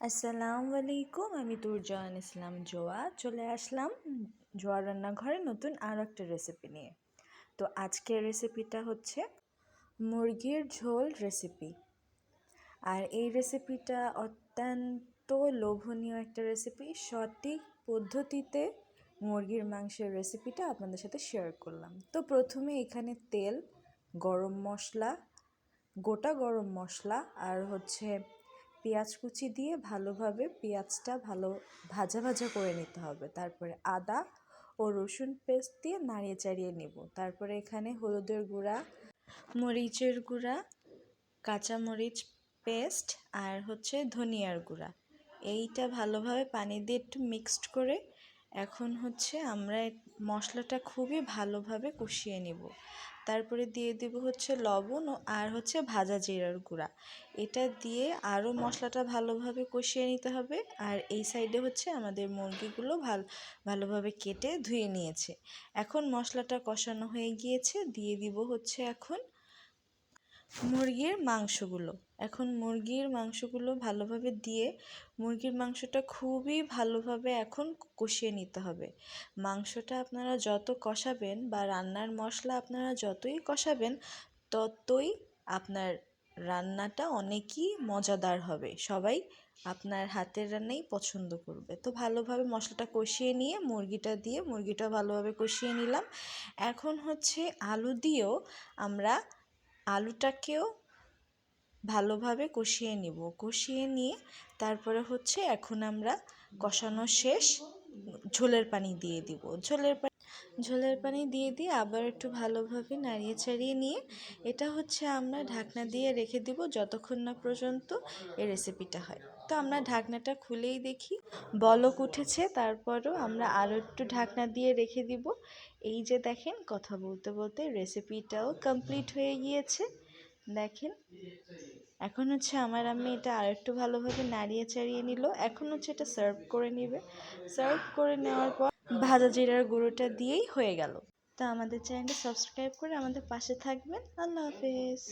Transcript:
আসসালামু আলাইকুম, আমি তুরজাহান ইসলাম জোয়া। চলে আসলাম জোয়া রান্নাঘরে নতুন আর একটা রেসিপি নিয়ে। তো আজকের রেসিপিটা হচ্ছে মুরগির ঝোল রেসিপি আর এই রেসিপিটা অত্যন্ত লোভনীয় একটা রেসিপি সঠিক পদ্ধতিতে মুরগির মাংসের রেসিপিটা আপনাদের সাথে শেয়ার করলাম। তো প্রথমে এখানে তেল, গরম মশলা, গোটা গরম মশলা, আর হচ্ছে পেঁয়াজ কুচি দিয়ে ভালোভাবে পেঁয়াজটা ভালো ভাজা ভাজা করে নিতে হবে। তারপরে আদা ও রসুন পেস্ট দিয়ে নাড়িয়ে চাড়িয়ে নেব। তারপরে এখানে হলুদের গুঁড়া, মরিচের গুঁড়া, কাঁচামরিচ পেস্ট আর হচ্ছে ধনিয়ার গুঁড়া। এইটা ভালোভাবে পানি দিয়ে একটু মিক্সড করে এখন হচ্ছে আমরা মশলাটা খুবই ভালোভাবে কষিয়ে নিব। তারপরে দিয়ে দেব হচ্ছে লবণ আর হচ্ছে ভাজা জিরার গুঁড়া। এটা দিয়ে আরও মশলাটা ভালোভাবে কষিয়ে নিতে হবে। আর এই সাইডে হচ্ছে আমাদের মুরগিগুলো ভালো, ভালোভাবে কেটে ধুয়ে নিয়েছে। এখন মশলাটা কষানো হয়ে গিয়েছে। দিয়ে দিব হচ্ছে এখন মুরগির মাংসগুলো। এখন মুরগির মাংসগুলো ভালোভাবে দিয়ে মুরগির মাংসটা খুবই ভালোভাবে এখন কষিয়ে নিতে হবে। মাংসটা আপনারা যত কষাবেন বা রান্নার মশলা আপনারা যতই কষাবেন, ততই আপনার রান্নাটা অনেকই মজাদার হবে। সবাই আপনার হাতের রান্নাই পছন্দ করবে। তো ভালোভাবে মশলাটা কষিয়ে নিয়ে মুরগিটা দিয়ে মুরগিটা ভালোভাবে কষিয়ে নিলাম। এখন হচ্ছে আলু দিয়েও আমরা আলুটাকেও ভালোভাবে কষিয়ে নিব। কষিয়ে নিয়ে তারপরে হচ্ছে এখন আমরা কষানো শেষ, ঝোলের পানি দিয়ে দিব। ঝোলের পানি ঝোলের পানি দিয়ে দিয়ে আবার একটু ভালোভাবে নাড়িয়ে চাড়িয়ে নিয়ে এটা হচ্ছে আমরা ঢাকনা দিয়ে রেখে দিব যতক্ষণ না পর্যন্ত এই রেসিপিটা হয়। তো আমরা ঢাকনাটা খুলেই দেখি, বলক উঠেছে, তারপরও আমরা আরও একটু ঢাকনা দিয়ে রেখে দিব। এই যে দেখেন, কথা বলতে বলতে রেসিপিটাও কমপ্লিট হয়ে গিয়েছে। দেখেন, এখন হচ্ছে আমার আমি এটা আর একটু ভালোভাবে নাড়িয়ে চাড়িয়ে নিল। এখন হচ্ছে এটা সার্ভ করে নিবে। সার্ভ করে নেওয়ার পর ভাজা জিরার গুঁড়োটা দিয়েই হয়ে গেল। তো আমাদের চ্যানেলটা সাবস্ক্রাইব করে আমাদের পাশে থাকবেন। আল্লাহ হাফেজ।